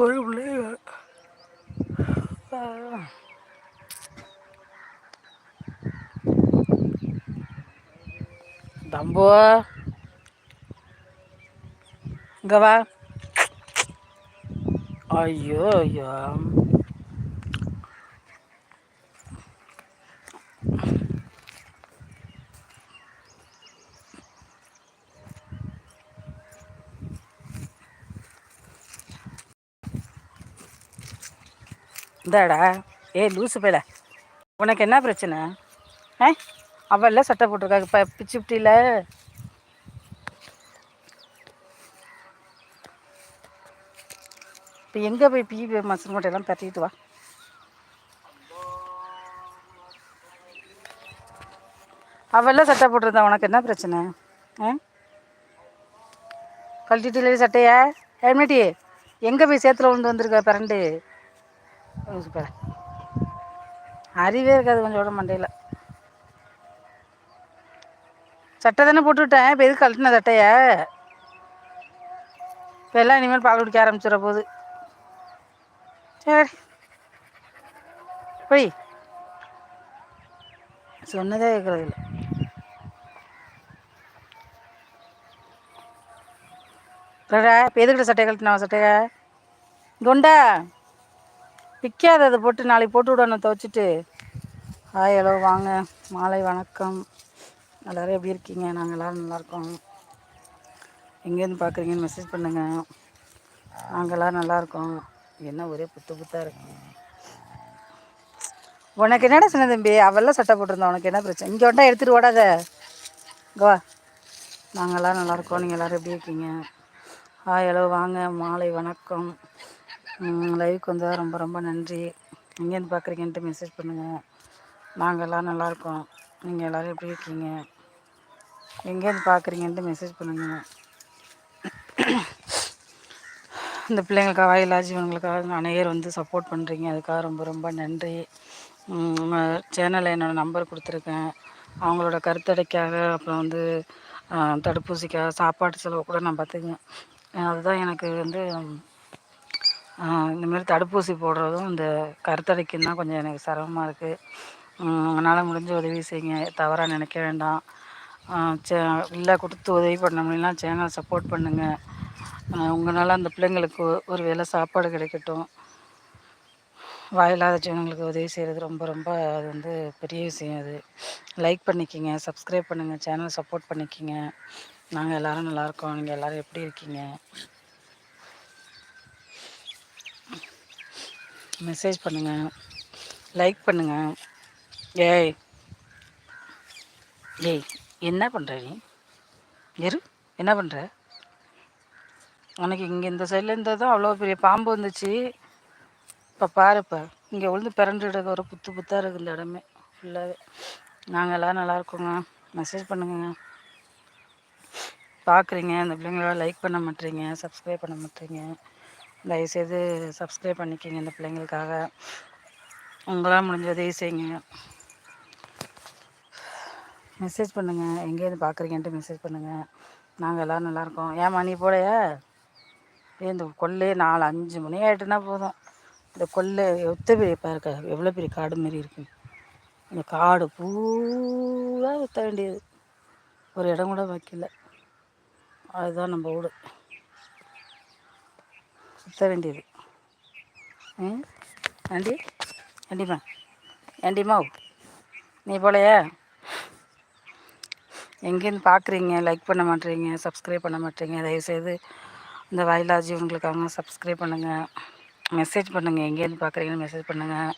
ஒரு பிள்ளை தம்பு இங்க வா ஐயோ ஐயோ இந்தாடா. ஏ லூசு பேல உனக்கு என்ன பிரச்சனை? ஆ? அவள்ல சட்டை போட்டிருக்காங்க இப்போ பிச்சு பிட்டியில் இப்போ எங்கே போய் பீ மசன் மூட்டையெல்லாம் பற்றிட்டு வா. அவெல்லாம் சட்டை போட்டிருந்தா உனக்கு என்ன பிரச்சனை? ஆ? கழட்டிட்டு சட்டையா? ஹெல்மெட்டி எங்கே போய் சேத்துல விழுந்து வந்திருக்க பிறண்டு அறிவே இருக்காது கொஞ்சம் மண்டையில். சட்டை தானே போட்டுவிட்டேன் இப்போ எதுக்கு கழட்டின சட்டைய? இப்போ எல்லாம் இனிமேல் பால் குடிக்க ஆரம்பிச்சிட போகுது சரி. போய். சொன்னதே கேட்குறது இல்லை. இப்போ எதுக்கிட்ட சட்டையை கழட்டினா சட்டையை? குண்டா விற்காததை அதை போட்டு நாளைக்கு போட்டு விடணும் துவச்சிட்டு. ஹாய் ஹலோ வாங்க. மாலை வணக்கம். எல்லோரும் எப்படி இருக்கீங்க? நாங்கள் எல்லோரும் நல்லாயிருக்கோம் எங்கேருந்து பார்க்குறீங்கன்னு மெசேஜ் பண்ணுங்கள் நாங்கள் எல்லோரும் நல்லாயிருக்கோம் என்ன ஒரே புத்து புத்தாக இருக்கு. உனக்கு என்னடா சின்ன தம்பி? அவெல்லாம் சட்டை போட்டிருந்தோம் உனக்கு என்ன பிரச்சனை? இங்கே வந்தால் எடுத்துகிட்டு ஓடாத. வா. நாங்கள் எல்லோரும் நல்லாயிருக்கோம் நீங்கள் எல்லோரும் எப்படி இருக்கீங்க? ஹாய் ஹலோ வாங்க. மாலை வணக்கம். லைவுக்கு வந்தால் ரொம்ப ரொம்ப நன்றி. எங்கேருந்து பார்க்குறீங்கன்ட்டு மெசேஜ் பண்ணுங்கள் நாங்கள் எல்லோரும் நல்லாயிருக்கோம் நீங்கள் எல்லோரும் எப்படி இருக்கீங்க? எங்கேருந்து பார்க்குறீங்கன்ட்டு மெசேஜ் பண்ணுங்கள் இந்த பிள்ளைங்களுக்காக வாயிலா ஜீவன்களுக்காக அநேகர் வந்து சப்போர்ட் பண்ணுறீங்க அதுக்காக ரொம்ப ரொம்ப நன்றி. சேனலில் என்னோடய நம்பர் கொடுத்துருக்கேன். அவங்களோட கருத்தடைக்காக அப்புறம் வந்து தடுப்பூசிக்காக சாப்பாட்டு செலவு கூட நான் பார்த்துக்குவேன். அதுதான் எனக்கு வந்து இந்தமாரி தடுப்பூசி போடுறதும் இந்த கருத்தடைக்கும் தான் கொஞ்சம் எனக்கு சிரமமாக இருக்குது உங்களால் முடிஞ்ச உதவி செய்யுங்க. தவறாக நினைக்க வேண்டாம். சே இல்லை கொடுத்து உதவி பண்ண முடியலாம் சேனல் சப்போர்ட் பண்ணுங்கள் உங்களால் அந்த பிள்ளைங்களுக்கு ஒரு வேளை சாப்பாடு கிடைக்கட்டும். வாயில்லாத ஜனங்களுக்கு உதவி செய்கிறது ரொம்ப ரொம்ப அது வந்து பெரிய விஷயம் அது. லைக் பண்ணிக்கிங்க சப்ஸ்கிரைப் பண்ணுங்கள் சேனல் சப்போர்ட் பண்ணிக்கிங்க. நாங்கள் எல்லோரும் நல்லாயிருக்கோம் நீங்கள் எல்லோரும் எப்படி இருக்கீங்க? மெசேஜ் பண்ணுங்கள் லைக் பண்ணுங்கள் ஏய். ஏய் என்ன பண்ணுற நீ? எரு என்ன பண்ணுற உனக்கு இங்கே இந்த சைடில் இருந்தால் தான் அவ்வளோ பெரிய பாம்பு வந்துச்சு. இப்போ பாருப்பா இங்கே விழுந்து பிறண்டு ஒரு புத்து புத்தாக இருக்குது இந்த இடமே. ஃபுல்லாகவே நாங்கள் எல்லோரும் நல்லா இருக்கோங்க. மெசேஜ் பண்ணுங்க பார்க்குறீங்க இந்த பிள்ளைங்களோட லைக் பண்ண மாட்டேறீங்க சப்ஸ்கிரைப் பண்ண மாட்டேறீங்க தயவுசெய்து சப்ஸ்கிரைப் பண்ணிக்கிங்க இந்த பிள்ளைங்களுக்காக. உங்களால் முடிஞ்ச உதவி செய்யுங்க மெசேஜ் பண்ணுங்கள் எங்கேருந்து பார்க்குறீங்கன்ட்டு மெசேஜ் பண்ணுங்கள் நாங்கள் எல்லோரும் நல்லாயிருக்கோம் ஏன் நீ போலையா? இந்த கொல்லே நாலு அஞ்சு மணி ஆகிட்டுனா போதும். இந்த கொள்ளு எத்த பெரிய இருக்க எவ்வளோ பெரிய காடு மாரி இருக்கு. இந்த காடு பூரா விற்ற வேண்டியது. ஒரு இடம் கூட வைக்கல. அதுதான் நம்ம வீடு சுற்ற வேண்டியது. ம்? ஆண்டி ஆண்டிமா ஆண்டிமா நீ போலையா? எங்கேருந்து பார்க்குறீங்க லைக் பண்ண மாட்டேறீங்க சப்ஸ்கிரைப் பண்ண மாட்டேறீங்க தயவுசெய்து இந்த வாயிலா ஜீவன்களுக்காக சப்ஸ்கிரைப் பண்ணுங்கள் மெசேஜ் பண்ணுங்கள் எங்கேருந்து பார்க்குறீங்கன்னு மெசேஜ் பண்ணுங்கள்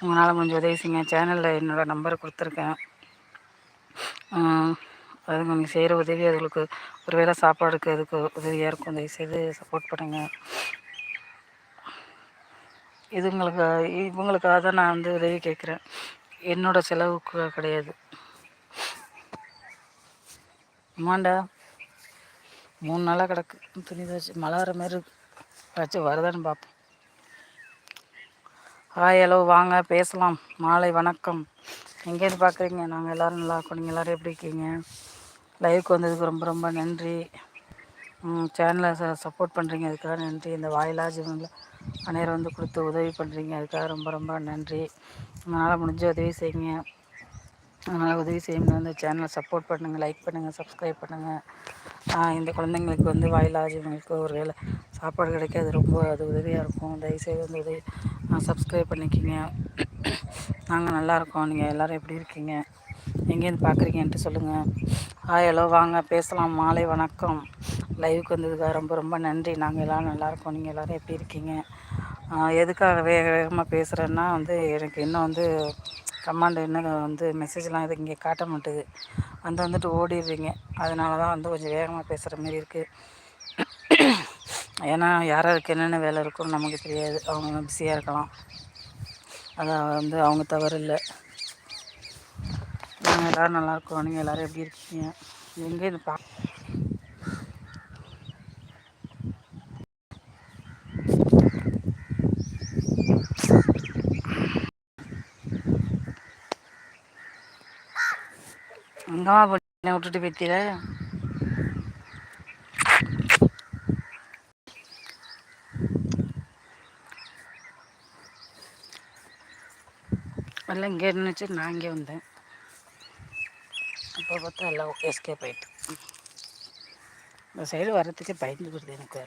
உங்களால் முடிஞ்ச உதவி செய்யுங்க. சேனலில் என்னோடய நம்பர் கொடுத்துருக்கேன். அது நீங்கள் செய்கிற உதவி அதுகளுக்கு ஒரு வேளை சாப்பாடுக்கு அதுக்கு உதவியாக இருக்கும் தயவுசெய்து சப்போர்ட் பண்ணுங்கள் இதுங்களுக்கு இவங்களுக்காக தான் நான் வந்து உதவி கேட்குறேன் என்னோடய செலவுக்கு கிடையாது. ஆமாண்டா. மூணு நாளாக கிடக்கு. துணி துவச்சி மழை வர மாதிரி ஏதாச்சும் வச்சு வருதான்னு பார்ப்போம் ஹாய் ஹலோ வாங்க பேசலாம். மாலை வணக்கம். எங்கேருந்து பார்க்குறீங்க நாங்கள் எல்லோரும் நல்லா இருக்கோம். நீங்கள் எல்லோரும் எப்படி இருக்கீங்க? லைவுக்கு வந்ததுக்கு ரொம்ப ரொம்ப நன்றி. சேனலை ச சப்போர்ட் பண்ணுறீங்க அதுக்காக நன்றி. இந்த வாயிலா ஜீவனில் அநேரம் வந்து கொடுத்து உதவி பண்ணுறீங்க அதுக்காக ரொம்ப ரொம்ப நன்றி. உங்களால் முடிஞ்ச உதவி செய்யுங்க. அதனால் உதவி செய்யணும் இந்த சேனலை சப்போர்ட் பண்ணுங்கள் லைக் பண்ணுங்கள் சப்ஸ்கிரைப் பண்ணுங்கள் இந்த குழந்தைங்களுக்கு வந்து வாயிலாஜிவங்களுக்கு ஒரு வேளை சாப்பாடு கிடைக்காது ரொம்ப அது உதவியாக இருக்கும். தயவுசெய்து வந்து உதவி சப்ஸ்கிரைப் பண்ணிக்கிங்க. நாங்கள் நல்லாயிருக்கோம் நீங்கள் எல்லோரும் எப்படி இருக்கீங்க? எங்கேருந்து பார்க்குறீங்கன்ட்டு சொல்லுங்கள் ஹாய் ஹலோ வாங்க பேசலாம். மாலை வணக்கம். லைவுக்கு வந்ததுக்காக ரொம்ப ரொம்ப நன்றி. நாங்கள் எல்லோரும் நல்லாயிருக்கோம் நீங்கள் எல்லோரும் எப்படி இருக்கீங்க? எதுக்காக வேக வேகமாக பேசுகிறேன்னா வந்து எனக்கு இன்னும் வந்து கமாண்டு இன்னும் வந்து மெசேஜ்லாம் எதுவும் இங்கே காட்ட மாட்டுது. வந்து வந்துட்டு ஓடிடுறீங்க. அதனால தான் வந்து கொஞ்சம் வேகமாக பேசுகிற மாரி இருக்குது ஏன்னா யாராருக்கு என்னென்ன வேலை இருக்குன்னு நமக்கு தெரியாது. அவங்க பிஸியாக இருக்கலாம். அதான் வந்து அவங்க தவறு இல்லை. எல்லோரும் நல்லாயிருக்கோம் நீங்கள் எல்லோரும் எப்படி இருக்கீங்க? எங்கே இது பா எங்கம்மா போட்டு விட்டுட்டு போய்த்தில எல்லாம் இங்கே இருந்துச்சு நான் இங்கே வந்தேன். இப்போ பார்த்தா எல்லாம் எஸ்கே போயிட்டு இந்த சைடு வர்றதுக்கே பயந்து கொடுது எனக்கு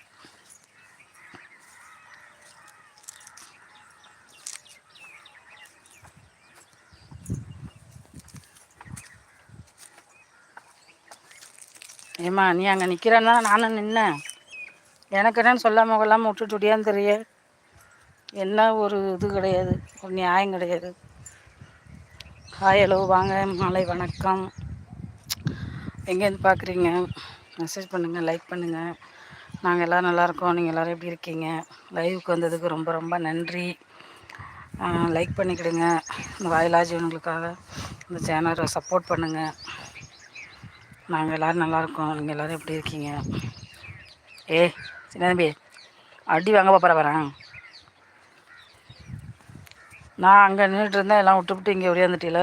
ஏம்மா நீ அங்கே நிற்கிறன்னா நானும் நின்னேன். எனக்கு என்னன்னு சொல்லாமல் கொள்ளாமல் விட்டுட்டு விட்டியான்னு தெரிய என்ன ஒரு இது கிடையாது ஒரு நியாயம் கிடையாது. ஹாய் ஹலோ வாங்க மாலை வணக்கம். எங்கேருந்து பார்க்குறீங்க? மெசேஜ் பண்ணுங்கள் லைக் பண்ணுங்கள் நாங்கள் எல்லோரும் நல்லாயிருக்கோம் நீங்கள் எல்லோரும் எப்படி இருக்கீங்க? லைவுக்கு வந்ததுக்கு ரொம்ப ரொம்ப நன்றி. லைக் பண்ணிக்கிடுங்க. இந்த வாயிலா ஜீவனுங்களுக்காக இந்த சேனலை சப்போர்ட் பண்ணுங்கள் நாங்கள் எல்லோரும் நல்லாயிருக்கோம் நீங்கள் எல்லோரும் எப்படி இருக்கீங்க? ஏ சின்ன தம்பி அடி வாங்க போகிற வரேன் நான் அங்கே நின்றுட்டு இருந்தேன். எல்லாம் விட்டு விட்டு இங்கே ஒடியாந்துட்டில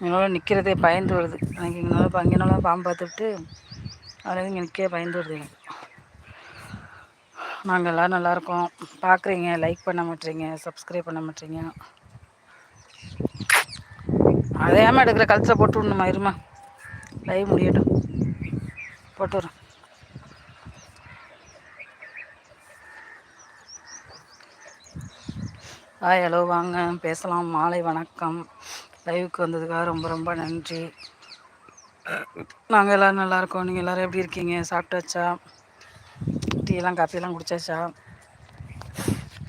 எங்களால் நிற்கிறதே பயந்து வருது. எனக்கு இங்கே இப்போ அங்கேனால பாம்பு பார்த்துட்டு அதில் இங்கே நிற்க பயந்து வருது எனக்கு. நாங்கள் எல்லோரும் நல்லாயிருக்கோம் பார்க்குறீங்க லைக் பண்ண மாட்டேறீங்க சப்ஸ்கிரைப் பண்ண மாட்டீங்க. அதையாமல் எடுக்கிற? கழுத்தில் போட்டு விடணுமா? இருமா. லைவ் முடியட்டும். போட்டு வரேன் ஹாய் ஹலோ வாங்க. பேசலாம். மாலை வணக்கம். லைவுக்கு வந்ததுக்காக ரொம்ப ரொம்ப நன்றி. நாங்கள் எல்லோரும் நல்லாயிருக்கோம் நீங்கள் எல்லோரும் எப்படி இருக்கீங்க? சாப்பிட்டாச்சா டீலாம் காஃபியெல்லாம் குடிச்சாச்சா?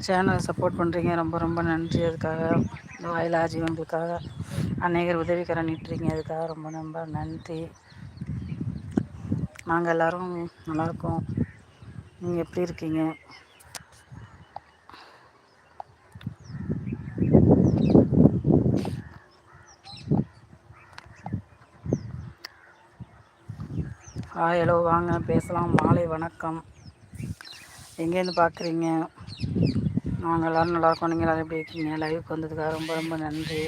சேனலை சப்போர்ட் பண்ணுறீங்க ரொம்ப ரொம்ப நன்றி. அதுக்காக இந்த வாயில் ஆஜீவங்களுக்காக அநேகர் உதவிக்கரை நீட்டுறீங்க. அதுக்காக ரொம்ப ரொம்ப நன்றி. நாங்கள் எல்லோரும் நல்லாயிருக்கோம் நீங்கள் எப்படி இருக்கீங்க? ஹாய் ஹலோ வாங்க பேசலாம். மாலை வணக்கம். எங்கேருந்து பார்க்குறீங்க? நாங்கள் எல்லோரும் நல்லாயிருக்கோம் நீங்கள் எல்லோரும் எப்படி இருக்கீங்க? லைவுக்கு வந்ததுக்காக ரொம்ப ரொம்ப நன்றி.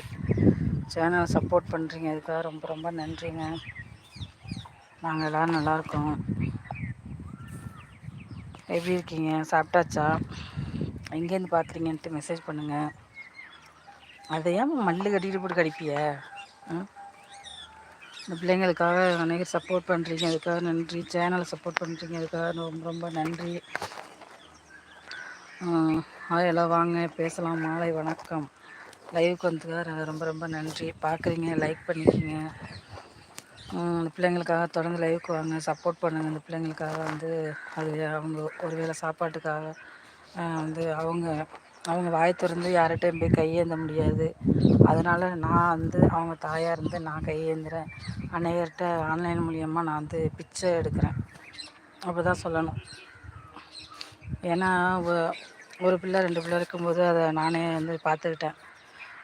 சேனலை சப்போர்ட் பண்ணுறீங்க அதுக்காக ரொம்ப ரொம்ப நன்றிங்க. நாங்கள் எல்லோரும் நல்லாயிருக்கோம் எப்படி இருக்கீங்க? சாப்பிட்டாச்சா? எங்கேருந்து பார்க்குறீங்கன்ட்டு மெசேஜ் பண்ணுங்கள் அதை ஏன் மல்லு கட்டிட்டு போட்டு கடிப்பிய? ம்? இந்த பிள்ளைங்களுக்காக அநேக சப்போர்ட் பண்ணுறீங்க அதுக்காக நன்றி. சேனலை சப்போர்ட் பண்ணுறீங்க அதுக்காக ரொம்ப ரொம்ப நன்றி. எல்லாம் வாங்க. பேசலாம். மாலை வணக்கம். லைவுக்கு வந்ததுக்காக ரொம்ப ரொம்ப நன்றி. பார்க்குறீங்க லைக் பண்ணிக்கிங்க இந்த பிள்ளைங்களுக்காக தொடர்ந்து லைவுக்கு வாங்க. சப்போர்ட் பண்ணுங்கள் இந்த பிள்ளைங்களுக்காக வந்து அது அவங்க ஒரு வேளை சாப்பாட்டுக்காக வந்து அவங்க அவங்க வாய் திறந்து யார்கிட்டையும் போய் கையேந்த முடியாது. அதனால் நான் வந்து அவங்க தாயாக இருந்து நான் கையேந்துறேன் அநேகர்கிட்ட ஆன்லைன் மூலியமாக நான் வந்து பிச்சை எடுக்கிறேன். அப்படி தான் சொல்லணும். ஏன்னா ஒரு பிள்ளை ரெண்டு பிள்ளை இருக்கும்போது அதை நானே வந்து பார்த்துக்கிட்டேன்.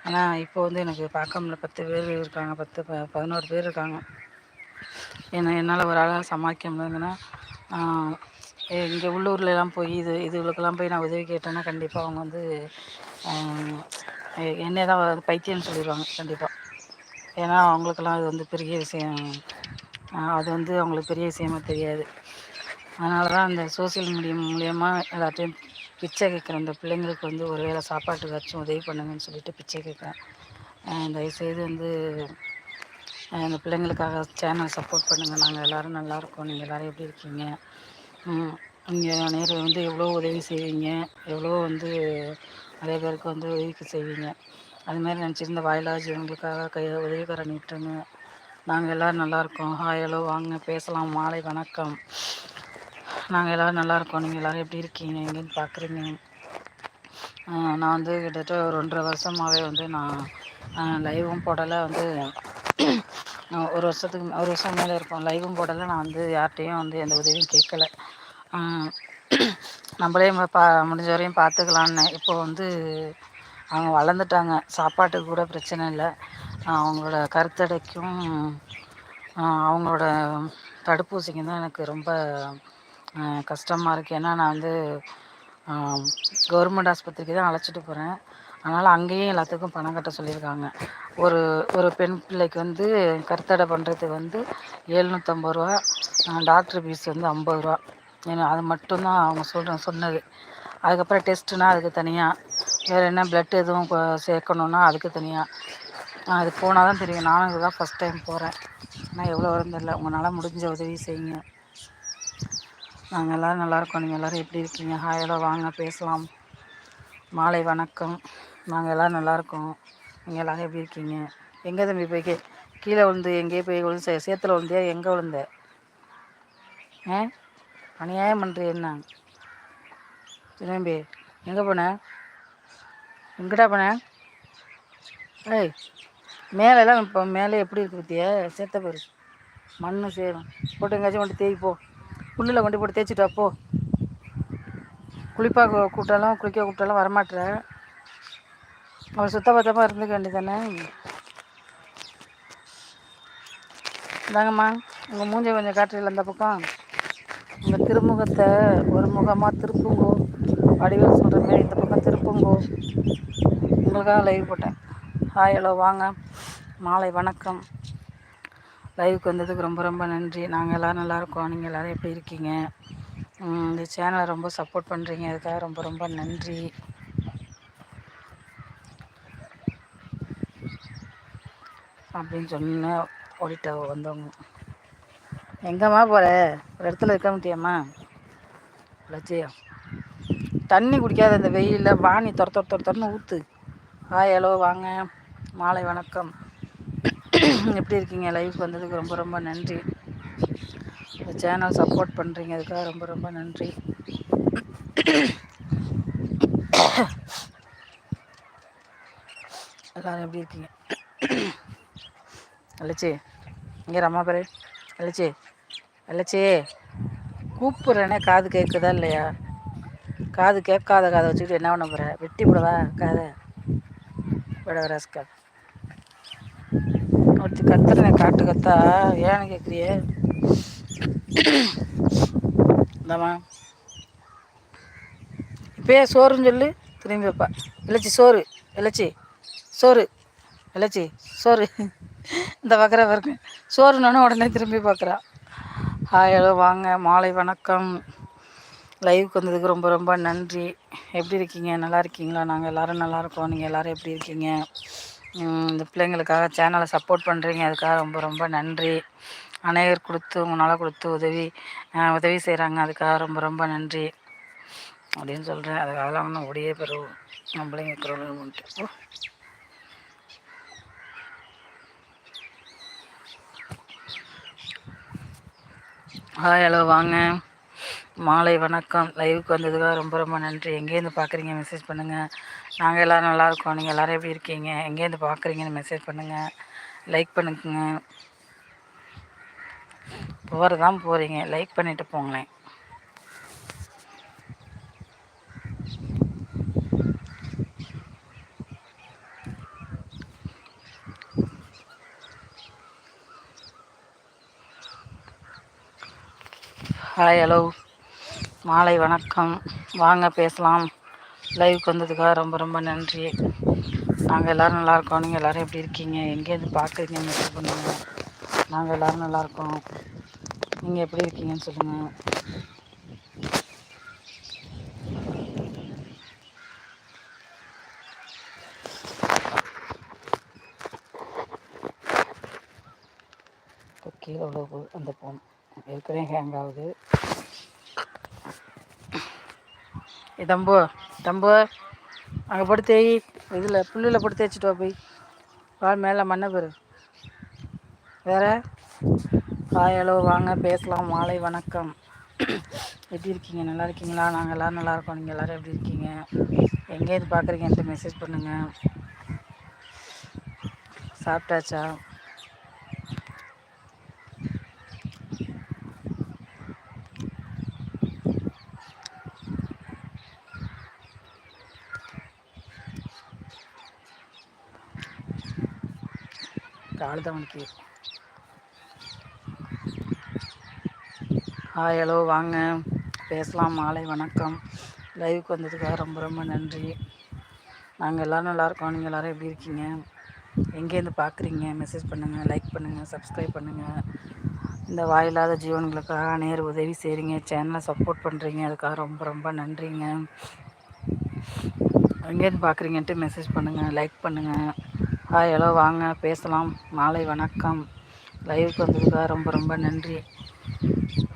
ஆனால் இப்போ வந்து எனக்கு பார்க்க முடியல. பத்து பேர் இருக்காங்க. பத்து ப பதினோரு பேர் இருக்காங்க. ஏன்னா என்னால் ஒரு ஆளாக சமாளிக்க முடியாதுன்னா இங்கே உள்ளூர்லலாம் போய் இது இதுகளுக்கெல்லாம் போய் நான் உதவி கேட்டேன்னா கண்டிப்பாக அவங்க வந்து என்னை தான் பைத்தியம்னு சொல்லிடுவாங்க கண்டிப்பாக ஏன்னா அவங்களுக்கெல்லாம் அது வந்து பெரிய விஷயம். அது வந்து அவங்களுக்கு பெரிய விஷயமா தெரியாது. அதனால தான் அந்த சோசியல் மீடியா மூலயமா எல்லாத்தையும் பிச்சை கேட்குற அந்த பிள்ளைங்களுக்கு வந்து ஒரு வேளை சாப்பாட்டுக்காச்சும் உதவி பண்ணுங்கன்னு சொல்லிட்டு பிச்சை கேட்குறேன். தயவுசெய்து வந்து அந்த பிள்ளைங்களுக்காக சேனல் சப்போர்ட் பண்ணுங்கள் நாங்கள் எல்லோரும் நல்லாயிருக்கோம் நீங்கள் எல்லோரும் எப்படி இருக்கீங்க? நீங்கள் நேரில் வந்து எவ்வளோ உதவி செய்வீங்க? எவ்வளோ வந்து நிறைய பேருக்கு வந்து உதவிக்கு செய்வீங்க? அதுமாதிரி நினச்சிருந்த வாயிலாக ஜீவங்களுக்காக கை உதவிக்கரம் நீட்டுங்க நாங்கள் எல்லோரும் நல்லாயிருக்கோம் ஹாய் ஹலோ வாங்க பேசலாம். மாலை வணக்கம். நாங்கள் எல்லோரும் நல்லாயிருக்கோம் நீங்கள் எல்லோரும் எப்படி இருக்கீங்க? எங்கேன்னு பார்க்குறீங்க. நான் வந்து கிட்டத்தட்ட ஒரு ஒன்றரை வருஷமாகவே வந்து நான் லைவும் போடலை. வந்து ஒரு வருஷத்துக்கு ஒரு வருஷம் மேலே இருக்கும். லைவும் போடலை. நான் வந்து யார்கிட்டையும் வந்து எந்த உதவியும் கேட்கல நம்மளே பா முடிஞ்ச வரையும் பார்த்துக்கலான்னு இப்போ வந்து அவங்க வளர்ந்துட்டாங்க. சாப்பாட்டுக்கு கூட பிரச்சனை இல்லை. அவங்களோட கருத்தடைக்கும் அவங்களோட தடுப்பூசிக்கும் தான் எனக்கு ரொம்ப கஷ்டமாக இருக்குது ஏன்னா நான் வந்து கவர்மெண்ட் ஆஸ்பத்திரிக்கு தான் அழைச்சிட்டு போகிறேன் அதனால் அங்கேயும் எல்லாத்துக்கும் பணம் கட்ட சொல்லியிருக்காங்க. ஒரு ஒரு பெண் பிள்ளைக்கு வந்து கருத்தடை பண்ணுறதுக்கு வந்து எழுநூற்றம்பது ரூபா டாக்டர் ஃபீஸ் வந்து ஐம்பது ரூபா. ஏன்னா அது மட்டும்தான் அவங்க சொல்கிற சொன்னது. அதுக்கப்புறம் டெஸ்ட்டுனா அதுக்கு தனியாக வேறு என்ன ப்ளட் எதுவும் சேர்க்கணுன்னா அதுக்கு தனியாக அது போனால் தான் தெரியும். நானும் இதுதான் ஃபஸ்ட் டைம் போகிறேன் ஆனால் எவ்வளோ வரும் தெரில உங்களால் முடிஞ்ச உதவி செய்யுங்க. நாங்கள் எல்லோரும் நல்லாயிருக்கோம் நீங்கள் எல்லோரும் எப்படி இருக்கீங்க? ஹாயோட வாங்க பேசலாம். மாலை வணக்கம். நாங்கள் எல்லோரும் நல்லாயிருக்கோம். நீங்கள் எல்லோரும் எப்படி இருக்கீங்க? எங்கே தம்பி போய் கே கீழே விழுந்து எங்கேயே போய் விழுந்து சே சேத்துல விழுந்தியா? எங்கே விழுந்த? ஏ அநியாயம் பண்ணுறிய என்ன திரும்பி எங்கே போனேன் எங்கிட்டா போனேன் ஏய் மேலெல்லாம் இப்போ மேலே எப்படி இருக்கு பற்றியா சேர்த்த பேர். மண்ணும் சேரும். போட்டு எங்கேயாச்சும் கொண்டு தேய் போ. கொண்டு போட்டு தேய்ச்சிட்டு போ. குளிப்பாக கூப்பிட்டாலும் குளிக்க கூப்பிட்டாலும் வரமாட்டேற அவள் சுத்தபத்தமாக இருந்துக்க வேண்டியதானே இந்தாங்கம்மா உங்கள் மூஞ்சை கொஞ்சம் காட்டுறீங்களா அந்த பக்கம்? உங்கள் திருமுகத்தை ஒரு முகமாக திருப்புங்கோ. வடிவில் சொல்கிற மாதிரி இந்த பக்கம் திருப்புங்கோ. உங்களுக்காக லைவ் போட்டேன். ஹாய் ஹலோ வாங்க. மாலை வணக்கம். லைவுக்கு வந்ததுக்கு ரொம்ப ரொம்ப நன்றி. நாங்கள் எல்லோரும் நல்லாயிருக்கோம் நீங்கள் எல்லோரும் எப்படி இருக்கீங்க? இந்த சேனலை ரொம்ப சப்போர்ட் பண்ணுறீங்க அதுக்காக ரொம்ப ரொம்ப நன்றி. அப்படின்னு சொன்ன ஓடிட்ட வந்தவங்க. எங்கேம்மா போகிற ஒரு இடத்துல இருக்க முடியாமா? லட்சியம் தண்ணி குடிக்காத இந்த வெயிலில் வாணி துர துர துர துறன்னு ஊற்று ஹாய் ஹலோ வாங்க. மாலை வணக்கம். எப்படி இருக்கீங்க? லைஃப் வந்ததுக்கு ரொம்ப ரொம்ப நன்றி. இந்த சேனல் சப்போர்ட் பண்ணுறீங்க அதுக்காக ரொம்ப ரொம்ப நன்றி. எல்லோரும் எப்படி இருக்கீங்க? அழைச்சி இங்கே அம்மா பேர். அழைச்சி அழைச்சி. கூப்பிட்றேனே காது கேட்குதா இல்லையா? காது கேட்காத காதை வச்சுக்கிட்டு என்ன பண்ண போகிற வெட்டி விடவா காதை? விட ரஸ்கா ஒருத்தி கத்துறேன் காட்டு கத்தா. ஏன்னு கேட்குறியே இந்தாம்மா. இப்போயே சோறுன்னு சொல்லு திரும்பி வைப்பா. இலச்சி சோறு. இலச்சி சோறு. இலச்சி சோறு. இந்த பார்க்குற பாருங்க சோறுனோடனே உடனே திரும்பி பார்க்குறா ஹாய் ஹலோ வாங்க. மாலை வணக்கம். லைவுக்கு வந்ததுக்கு ரொம்ப ரொம்ப நன்றி. எப்படி இருக்கீங்க? நல்லா இருக்கீங்களா? நாங்கள் எல்லோரும் நல்லாயிருக்கோம் நீங்கள் எல்லோரும் எப்படி இருக்கீங்க? இந்த பிள்ளைங்களுக்காக சேனலை சப்போர்ட் பண்ணுறீங்க அதுக்காக ரொம்ப ரொம்ப நன்றி. அநேகர் கொடுத்து உங்களால் கொடுத்து உதவி உதவி செய்கிறாங்க அதுக்காக ரொம்ப ரொம்ப நன்றி. அப்படின்னு சொல்கிறேன் அதுக்காகலாம் ஒன்றும் ஒடியே பெறுவோம் நம்மளையும் இருக்கிறவங்களும் ஹாய் ஹலோ வாங்க. மாலை வணக்கம். லைவுக்கு வந்ததுக்காக ரொம்ப ரொம்ப நன்றி. எங்கேருந்து பார்க்குறீங்க மெசேஜ் பண்ணுங்கள் நாங்கள் எல்லோரும் நல்லாயிருக்கோம் நீங்கள் எல்லோரும் எப்படி இருக்கீங்க? எங்கேருந்து பார்க்குறீங்கன்னு மெசேஜ் பண்ணுங்கள் லைக் பண்ணுங்க. போகிறதான் போகிறீங்க லைக் பண்ணிவிட்டு போங்களேன். ஹாய் ஹலோ மாலை வணக்கம். வாங்க பேசலாம். லைவுக்கு வந்ததுக்காக ரொம்ப ரொம்ப நன்றி. நாங்கள் எல்லோரும் நல்லாயிருக்கோம் நீங்கள் எல்லோரும் எப்படி இருக்கீங்க? எங்கேருந்து பார்க்குறீங்க மெசேஜ் பண்ணுங்கள் நாங்கள் எல்லோரும் நல்லாயிருக்கோம் நீங்கள் எப்படி இருக்கீங்கன்னு சொல்லுங்கள் கீழே உள்ள அந்த போன் ஏற்கனவே ஹேங் ஆகுது தம்பு தம்பு அங்கே படுத்து இதில் புல்லில் படுத்து தேய்ச்சிட்டு வா போய். வா மேலே மண்ணை பெரு வேற? ஹாய் ஹலோ வாங்க பேசலாம். மாலை வணக்கம். எப்படி இருக்கீங்க? நல்லா இருக்கீங்களா? நாங்கள் எல்லோரும் நல்லா இருக்கோம். நீங்கள் எல்லோரும் எப்படி இருக்கீங்க? எங்கேயிருந்து பார்க்குறீங்கன்ட்டு மெசேஜ் பண்ணுங்கள் சாப்பிட்டாச்சா? கால் தான் ஹாய் ஹலோ வாங்க. பேசலாம். மாலை வணக்கம். லைவுக்கு வந்ததுக்காக ரொம்ப ரொம்ப நன்றி. நாங்கள் எல்லோரும் நல்லாயிருக்கோம் நீங்கள் எல்லோரும் எப்படி இருக்கீங்க? எங்கேருந்து பார்க்குறீங்க? மெசேஜ் பண்ணுங்கள் லைக் பண்ணுங்கள் சப்ஸ்கிரைப் பண்ணுங்கள் இந்த வாயில்லாத ஜீவன்களுக்காக நேர் உதவி செய்கிறீங்க சேனலை சப்போர்ட் பண்ணுறீங்க அதுக்காக ரொம்ப ரொம்ப நன்றிங்க. எங்கேருந்து பார்க்குறீங்கன்ட்டு மெசேஜ் பண்ணுங்கள் லைக் பண்ணுங்கள் ஹாய் ஹலோ வாங்க பேசலாம். மாலை வணக்கம். லைவுக்கு வந்ததுக்காக ரொம்ப ரொம்ப நன்றி.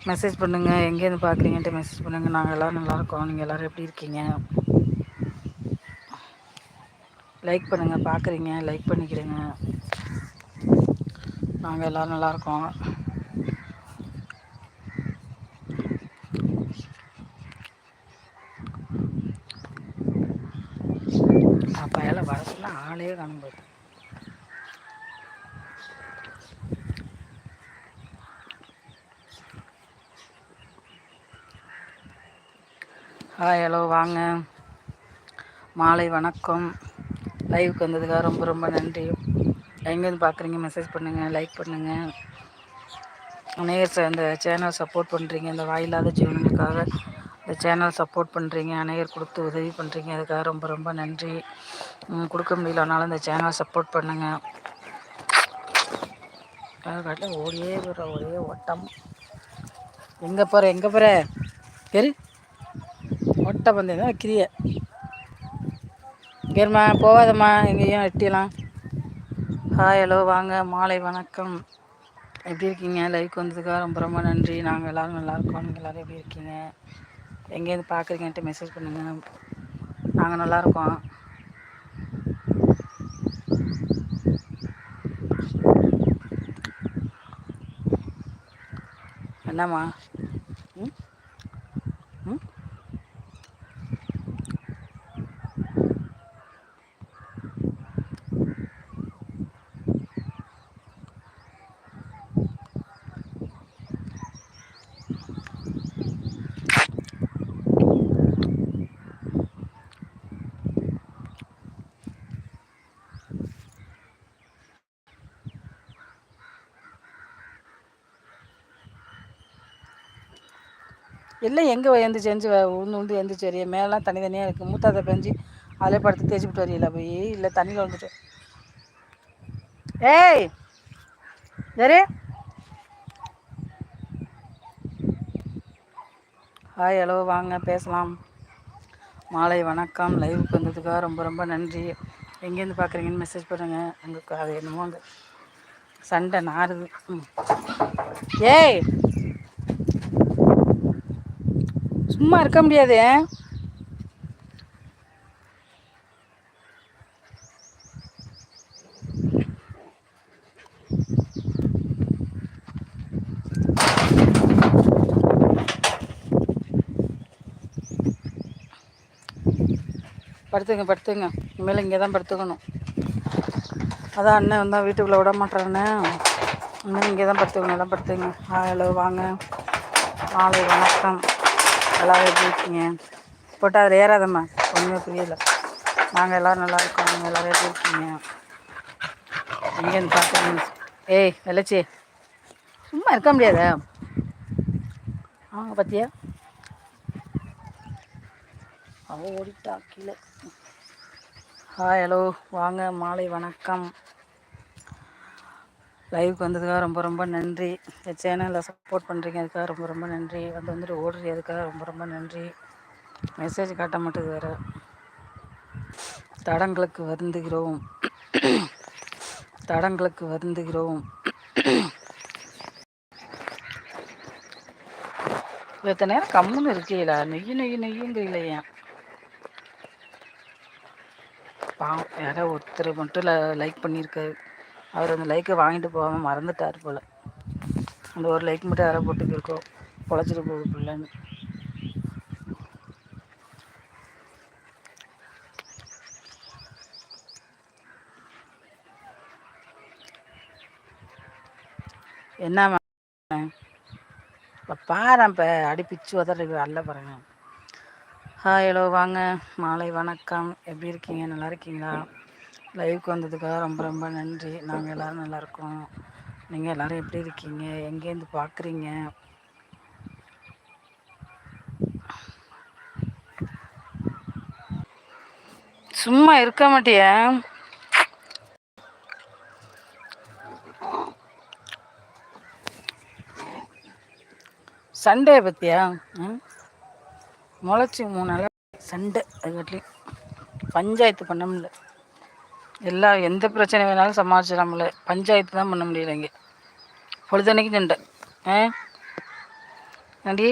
மெசேஜ் பண்ணுங்கள் எங்கேருந்து பார்க்குறீங்கன்ட்டு மெசேஜ் பண்ணுங்கள் நாங்கள் எல்லோரும் நல்லாயிருக்கோம் நீங்கள் எல்லோரும் எப்படி இருக்கீங்க? லைக் பண்ணுங்கள் பார்க்குறீங்க லைக் பண்ணிக்கிறேங்க நாங்கள் எல்லோரும் நல்லாயிருக்கோம் அப்போ வர சொல்ல ஆளே காணும்போது ஹாய் ஹலோ வாங்க. மாலை வணக்கம். லைவுக்கு வந்ததுக்காக ரொம்ப ரொம்ப நன்றி. எங்கேருந்து பார்க்குறீங்க? மெசேஜ் பண்ணுங்கள் லைக் பண்ணுங்கள் அநேகர் இந்த சேனல் சப்போர்ட் பண்ணுறீங்க இந்த வாயில்லாத ஜீவனுக்காக இந்த சேனல் சப்போர்ட் பண்ணுறீங்க அநேகர் கொடுத்து உதவி பண்ணுறீங்க அதுக்காக ரொம்ப ரொம்ப நன்றி. கொடுக்க முடியலனாலும் இந்த சேனல் சப்போர்ட் பண்ணுங்கள் காட்டில் ஓடியே போகிற ஒரே ஓட்டம். எங்கே போகிற எங்கே போகிற பெரு ஒட்டை பந்தயம் தான் வைக்கிறிய கேருமா போகாதம்மா எங்கேயும் எட்டிலாம் ஹாய் ஹலோ வாங்க மாலை வணக்கம். எப்படி இருக்கீங்க? லைக் வந்ததுக்காக ரொம்ப ரொம்ப நன்றி. நாங்கள் எல்லோரும் நல்லாயிருக்கோம் நீங்கள் எல்லோரும் எப்படி இருக்கீங்க? எங்கேருந்து பார்க்குறீங்கன்ட்டு மெசேஜ் பண்ணுங்கள் நாங்கள் நல்லாயிருக்கோம் என்னம்மா ம் ம் எல்லாம் எங்கே எந்த செஞ்சு உழுந்து உளுந்து எந்திரிச்சு வரைய? மேலாம் தனித்தனியாக இருக்குது மூத்தாத பெஞ்சு அதிலே படுத்து தேய்ச்சி விட்டு வரையில போய் இல்லை தண்ணியில் வந்துட்டு ஏய் சரி ஹாய் ஹலோ வாங்க பேசலாம். மாலை வணக்கம். லைவுக்கு வந்ததுக்காக ரொம்ப ரொம்ப நன்றி. எங்கேருந்து பார்க்குறீங்கன்னு மெசேஜ் பண்ணுங்கள் அங்கே அது என்னமோ அங்கே. சண்டை நாறுது. ம். ஏய் சும்மா இருக்க முடியாது. படுத்துங்க படுத்துங்க. இனிமேல் இங்கே தான் படுத்துக்கணும். அதான் அண்ணன் வந்தால் வீட்டுக்குள்ளே விட மாட்டேறேன்னு அண்ணன் இங்கே தான் படுத்துக்கணும். தான் படுத்துங்க. ஹலோ வாங்க. மாலை வணக்கம். எல்லோரும் எப்படி இருக்கீங்க? போட்டால் அதில் ஏறாதம்மா. ஒன்றுமே புரியல. நாங்கள் எல்லோரும் நல்லா இருக்கோம். நீங்கள் எல்லோரும் எப்படி இருக்கீங்க? எங்கேருந்து பார்க்குறீங்க ஏய் வெள்ளச்சி. சும்மா இருக்க முடியாத? ஆ பார்த்தியா அவள் ஓடிட்டா கீழே. Hi hello. வாங்க மாலை வணக்கம். லைவுக்கு வந்ததுக்காக ரொம்ப ரொம்ப நன்றி. என் சேனலில் சப்போர்ட் பண்ணுறீங்க அதுக்காக ரொம்ப ரொம்ப நன்றி. வந்து வந்துட்டு ஓடுறீ அதுக்காக ரொம்ப ரொம்ப நன்றி. மெசேஜ் காட்ட மாட்டேது வேறு. தடங்களுக்கு வருந்துகிறோம். தடங்களுக்கு வருந்துகிறோம். இத்தனை நேரம் கம்முன்னு இருக்கீங்களா நெய்யு நெய்யு நெய்யுங்கிறீங்களே பாவம் யாரோ ஒருத்தர் மட்டும் லைக் பண்ணியிருக்காரு. அவர் அந்த லைக்கை வாங்கிட்டு போகாமல் மறந்துட்டார் போல். அந்த ஒரு லைக் மட்டும் யாரை போட்டு இருக்கோம் பொழைச்சிட்டு போகுது பிள்ளைன்னு. என்ன இப்போ பாரு இப்போ அடி பிச்சு உதறது அல்ல பாருங்க ஹாய் ஹலோ வாங்க. மாலை வணக்கம். எப்படி இருக்கீங்க? நல்லா இருக்கீங்களா? லைவுக்கு வந்ததுக்காக ரொம்ப ரொம்ப நன்றி. நாங்கள் எல்லோரும் நல்லாயிருக்கோம் நீங்கள் எல்லோரும் எப்படி இருக்கீங்க? எங்கேருந்து பார்க்குறீங்க சும்மா இருக்க மாட்டிய. சண்டே பற்றியா முளைச்சி மூணு நாள் சண்டை. அது பஞ்சாயத்து பண்ண முடியல. எல்லா எந்த பிரச்சனை வேணாலும் சமாளிச்சிடாமல பஞ்சாயத்து தான் பண்ண முடியல இங்கே பொழுதன்னைக்கு நின்று ஆ? நன்றி